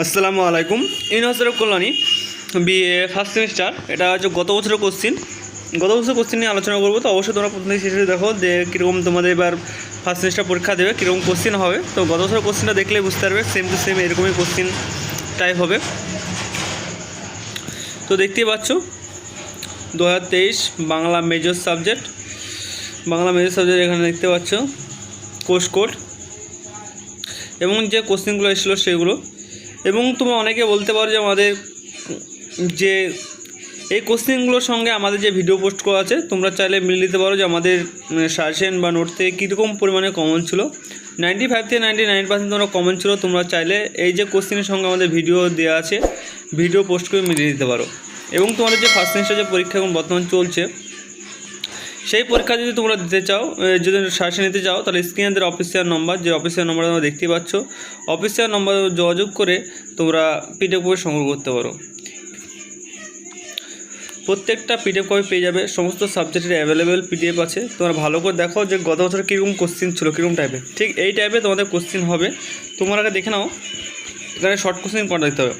আসসালামু আলাইকুম। University of Kalyani, BA first semester এটা হচ্ছে গত বছরের কোশ্চিন গত বছরের কোশ্চিন নিয়ে আলোচনা করব। তো অবশ্যই তোমরা প্রথমে শেষে দেখো যে কীরকম তোমাদের এবার ফার্স্ট সেমিস্টার পরীক্ষা দেবে, কীরকম কোশ্চিন হবে। তো গত বছরের কোশ্চিনটা দেখলে বুঝতে পারবে সেম টু সেম এরকমই কোশ্চিন টাইপ হবে। তো দেখতেই পাচ্ছ দু হাজার তেইশ Bangla major subject Bangla major subject এখানে দেখতে পাচ্ছ কোর্স কোড এবং যে কোশ্চেনগুলো এসেছিল সেগুলো এবং তোমরা অনেকে বলতে পারো যে আমাদের যে এই কোশ্চেনগুলোর সঙ্গে আমাদের যে ভিডিও পোস্ট করা আছে, তোমরা চাইলে মিল নিতে পারো যে আমাদের সাজেশন বা নোট থেকে কীরকম পরিমাণে কমন ছিল। নাইনটি ফাইভ থেকে নাইনটি নাইন পার্সেন্ট তোমরা কমন ছিল, তোমরা চাইলে এই যে কোশ্চেনের সঙ্গে আমাদের ভিডিও দেওয়া আছে, ভিডিও পোস্ট করে মিলিয়ে দিতে পারো। এবং তোমাদের যে ফার্স্ট সেমিস্টার যে পরীক্ষা এখন বর্তমান চলছে সেই পরীক্ষা যদি তোমরা দিতে চাও যদি সাজেশন নিতে চাও, তাহলে স্ক্রিনের অফিসিয়াল নম্বর যে অফিসিয়াল নম্বর তোমরা দেখতে পাচ্ছ অফিসিয়াল নম্বর যোগাযোগ করে তোমরা পিডিএফ কপি সংগ্রহ করতে পারো। প্রত্যেকটা পিডিএফ কপি পেয়ে যাবে, সমস্ত সাবজেক্টের অ্যাভেলেবেল পিডিএফ আছে। তোমরা ভালো করে দেখো যে গত বছর কীরকম কোশ্চিন ছিল, কীরকম টাইপের ঠিক এই টাইপে তোমাদের কোশ্চিন হবে। তোমরা আগে দেখে নাও, এখানে শর্ট কোশ্চিন কটা লিখতে হবে।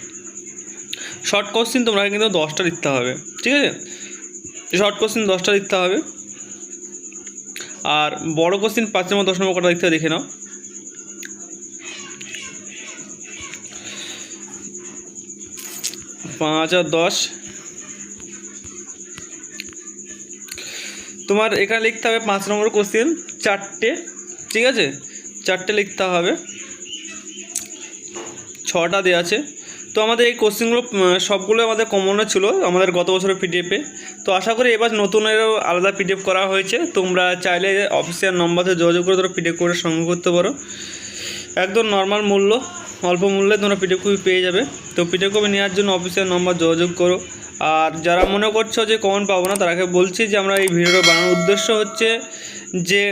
শর্ট কোশ্চিন তোমরা কিন্তু দশটা লিখতে হবে। ঠিক আছে? শর্ট কোশ্চিন দশটা লিখতে হবে। আর বড় কোশ্চিন পাঁচ নম্বর, দশ নম্বর লিখতে হবে দেখে নাও। পাঁচ আর দশ। তোমার এখানে লিখতে হবে পাঁচ নম্বর কোশ্চেন চারটে, ঠিক আছে? চারটে লিখতে হবে। ছটা দেওয়া আছে। তো আমাদের এই কোশ্চেনগুলো সবগুলো আমাদের কমনও ছিল, আমাদের গত বছরের পিডিএফে তো আশা করি এবার নতুনেরও আলাদা পিডিএফ করা হয়েছে। তোমরা চাইলে অফিসিয়াল নম্বরে যোগাযোগ করে তোমরা পিডিএফ করে সংগ্রহ করতে পারো। একদম নর্মাল মূল্য, অল্প মূল্যে তোমরা পিডিএফ কপি পেয়ে যাবে। তো পিডিএফ কপি নেওয়ার জন্য অফিসিয়াল নম্বর যোগাযোগ করো। আর যারা মনে করছ যে কমন পাবো না, তারাকে বলছি যে আমরা এই ভিডিওটা বানানোর উদ্দেশ্য হচ্ছে যে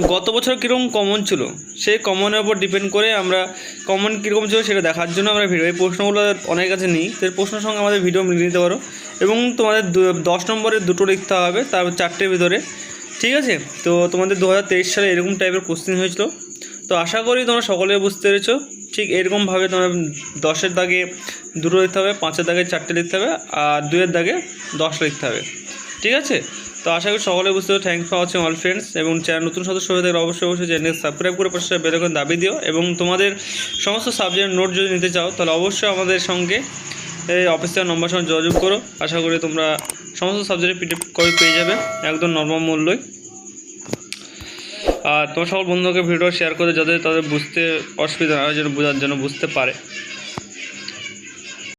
গত বছর কীরকম কমন ছিল? সেই কমনের উপর ডিপেন্ড করে আমরা কমন কীরকম ছিল সেটা দেখার জন্য আমরা ভিডিও এই প্রশ্নগুলো অনেক কাছে নিই। তো প্রশ্নের সঙ্গে আমাদের ভিডিও মিলিয়ে নিতে পারো। এবং তোমাদের দশ নম্বরে দুটো লিখতে হবে, তার চারটের ভিতরে। ঠিক আছে? তো তোমাদের দু হাজার তেইশ সালে এরকম টাইপের কোশ্চেন হয়েছিল। তো আশা করি তোমরা সকলে বুঝতে পেরেছ। ঠিক এরকমভাবে তোমরা দশের দাগে দুটো লিখতে হবে, পাঁচের দাগে চারটে লিখতে হবে, আর দুইয়ের দাগে দশ লিখতে হবে। ঠিক আছে? তো আশা করি সকলে বুঝতে thank for watching all friends এবং চ্যানেল নতুন সদস্য হয়ে থাকলে অবশ্যই অবশ্যই চ্যানেল সাবস্ক্রাইব করে পাশে বেলাইকন দাবি দিও। এবং তোমাদের সমস্ত সাবজেক্ট নোট যদি নিতে চাও, তাহলে অবশ্যই আমাদের সঙ্গে এই অফিসিয়াল নম্বর সঙ্গে যোগাযোগ করো। আশা করি তোমরা সমস্ত সাবজেক্টে পিডিএফ কপি পেয়ে যাবে একদম নর্মাল মূল্যই। আর তোমার সকল বন্ধুকে ভিডিও শেয়ার করে যাতে তাদের বুঝতে অসুবিধা না হয়, যেন বোঝার জন্য বুঝতে পারে।